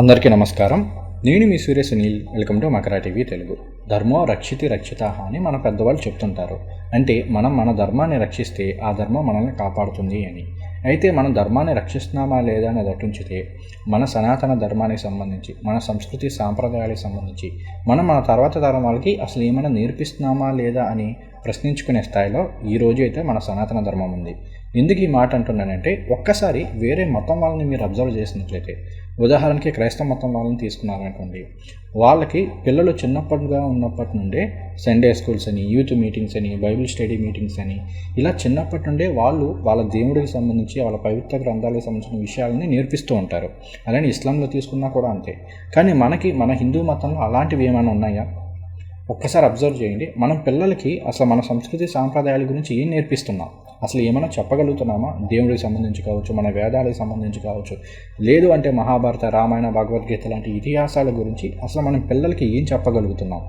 అందరికీ నమస్కారం. నేను మీ Surya Sunil. Welcome to Makara TV Telugu. ధర్మో రక్షితి రక్షిత అని మన పెద్దవాళ్ళు చెప్తుంటారు. అంటే మనం మన ధర్మాన్ని రక్షిస్తే ఆ ధర్మం మనల్ని కాపాడుతుంది అని. అయితే మనం ధర్మాన్ని రక్షిస్తున్నామా లేదా అని దట్టుంచితే మన సనాతన ధర్మానికి సంబంధించి మన సంస్కృతి సాంప్రదాయాలకు సంబంధించి మనం మన తర్వాత తరం వాళ్ళకి అసలు ఏమైనా నేర్పిస్తున్నామా లేదా అని ప్రశ్నించుకునే స్థాయిలో ఈ రోజు అయితే మన సనాతన ధర్మం ఉంది. ఎందుకు ఈ మాట అంటున్నానంటే ఒక్కసారి వేరే మతం వాళ్ళని మీరు అబ్జర్వ్ చేసినట్లయితే ఉదాహరణకి క్రైస్తవ మతం వాళ్ళని తీసుకున్నారనుకోండి వాళ్ళకి పిల్లలు చిన్నప్పటిగా ఉన్నప్పటి నుండే సండే స్కూల్స్ అని యూత్ మీటింగ్స్ అని బైబిల్ స్టడీ మీటింగ్స్ అని ఇలా చిన్నప్పటి నుండే వాళ్ళు వాళ్ళ దేవుడికి సంబంధించి వాళ్ళ పవిత్ర గ్రంథాలకు సంబంధించిన విషయాలని నేర్పిస్తూ ఉంటారు. అలానే ఇస్లాంలో తీసుకున్నా కూడా అంతే. కానీ మనకి మన హిందూ మతంలో అలాంటివి ఏమైనా ఉన్నాయా? ఒక్కసారి అబ్జర్వ్ చేయండి. మనం పిల్లలకి అసలు మన సంస్కృతి సాంప్రదాయాల గురించి ఏం నేర్పిస్తున్నాం? అసలు ఏమైనా చెప్పగలుగుతున్నామా? దేవుడికి సంబంధించి కావచ్చు మన వేదాలకు సంబంధించి కావచ్చు. లేదు అంటే మహాభారత రామాయణ భగవద్గీత లాంటి ఇతిహాసాల గురించి అసలు మనం పిల్లలకి ఏం చెప్పగలుగుతున్నాం?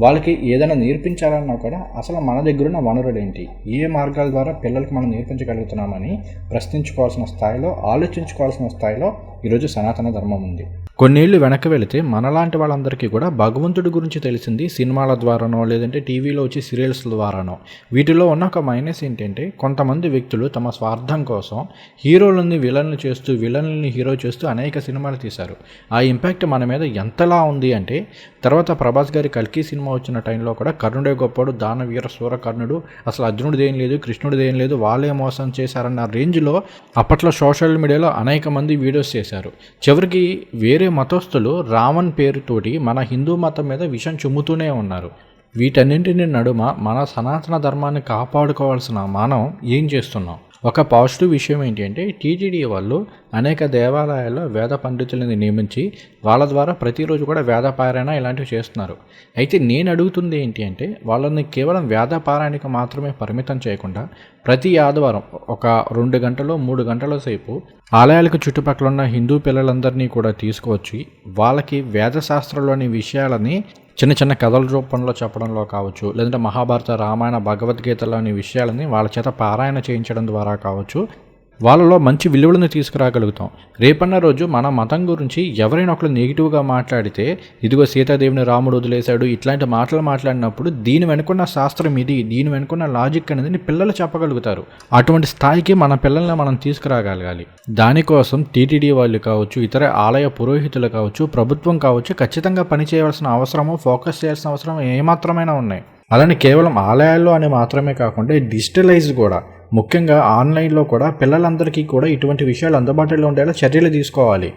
వాళ్ళకి ఏదైనా నేర్పించాలన్నా కూడా అసలు మన దగ్గర ఉన్న వనరులు ఏంటి ఏ మార్గాల ద్వారా పిల్లలకి మనం నేర్పించగలుగుతున్నామని ప్రశ్నించుకోవాల్సిన స్థాయిలో ఆలోచించుకోవాల్సిన స్థాయిలో ఈరోజు సనాతన ధర్మం ఉంది. కొన్నేళ్ళు వెనక్కి వెళితే మనలాంటి వాళ్ళందరికీ కూడా భగవంతుడి గురించి తెలిసింది సినిమాల ద్వారానో లేదంటే టీవీలో వచ్చి సీరియల్స్ ద్వారానో. వీటిలో ఉన్న ఒక మైనస్ ఏంటంటే కొంతమంది వ్యక్తులు తమ స్వార్థం కోసం హీరోలని విలన్లు చేస్తూ విలన్లని హీరో చేస్తూ అనేక సినిమాలు తీశారు. ఆ ఇంపాక్ట్ మన మీద ఎంతలా ఉంది అంటే తర్వాత ప్రభాస్ గారి కల్కి సినిమా వచ్చిన టైంలో కూడా కర్ణుడే గొప్పడు దానవీర సూర కర్ణుడు అసలు అర్జునుడు ఏం లేదు కృష్ణుడు ఏం లేదు వాళ్ళే మోసం చేశారన్న రేంజ్లో అప్పట్లో సోషల్ మీడియాలో అనేక మంది వీడియోస్ చేశారు. చివరికి వేరే మతస్థులు రావణ్ పేరుతోటి మన హిందూ మతం మీద విషం చుమ్ముతూనే ఉన్నారు. వీటన్నింటిని నడుమ మన సనాతన ధర్మాన్ని కాపాడుకోవాల్సిన మనం ఏం చేస్తున్నాం? ఒక పాజిటివ్ విషయం ఏంటి అంటే టీటీడీ వాళ్ళు అనేక దేవాలయాల్లో వేద పండితులని నియమించి వాళ్ళ ద్వారా ప్రతిరోజు కూడా వేద పారాయణ ఇలాంటివి చేస్తున్నారు. అయితే నేను అడుగుతుంది ఏంటి అంటే వాళ్ళని కేవలం వేద పారాయణకి మాత్రమే పరిమితం చేయకుండా ప్రతి ఆదివారం ఒక రెండు గంటలు మూడు గంటల సేపు ఆలయాలకు చుట్టుపక్కల ఉన్న హిందూ పిల్లలందరినీ కూడా తీసుకువచ్చి వాళ్ళకి వేదశాస్త్రంలోని విషయాలని చిన్న చిన్న కథల రూపంలో చెప్పడంలో కావచ్చు లేదంటే మహాభారత రామాయణ భగవద్గీతలోని విషయాలని వాళ్ళ చేత పారాయణ చేయించడం ద్వారా కావచ్చు వాళ్ళలో మంచి విలువలను తీసుకురాగలుగుతాం. రేపన్న రోజు మన మతం గురించి ఎవరైనా ఒకరు నెగిటివ్గా మాట్లాడితే ఇదిగో సీతాదేవిని రాముడు వదిలేశాడు ఇట్లాంటి మాటలు మాట్లాడినప్పుడు దీని వెనుకున్న శాస్త్రం ఇది దీని వెనుకున్న లాజిక్ అనేది పిల్లలు చెప్పగలుగుతారు. అటువంటి స్థాయికి మన పిల్లల్ని మనం తీసుకురాగలగాలి. దానికోసం టీటీడీ వాళ్ళు కావచ్చు ఇతర ఆలయ పురోహితులు కావచ్చు ప్రభుత్వం కావచ్చు ఖచ్చితంగా పనిచేయవలసిన అవసరము ఫోకస్ చేయాల్సిన అవసరం ఏమాత్రమైనా ఉన్నాయి. అలానే కేవలం ఆలయాల్లో అని మాత్రమే కాకుండా డిజిటలైజ్ కూడా ముఖ్యంగా ఆన్లైన్లో కూడా పిల్లలందరికీ కూడా ఇటువంటి విషయాలు అందుబాటులో ఉండేలా చర్యలు తీసుకోవాలి.